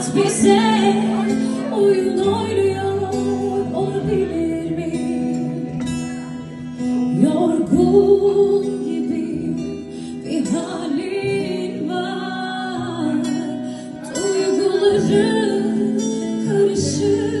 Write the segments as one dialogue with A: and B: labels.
A: hayat bize oyun oynuyor olabilir mi? Yorgun gibi bir halin var Duyguları karışık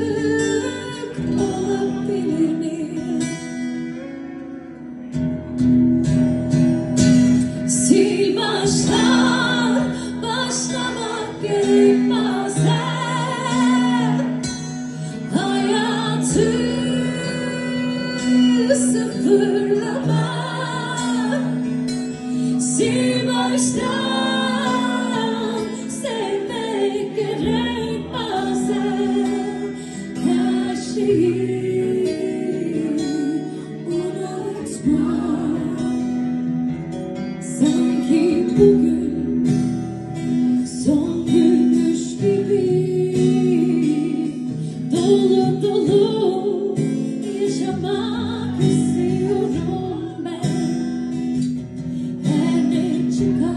A: baştan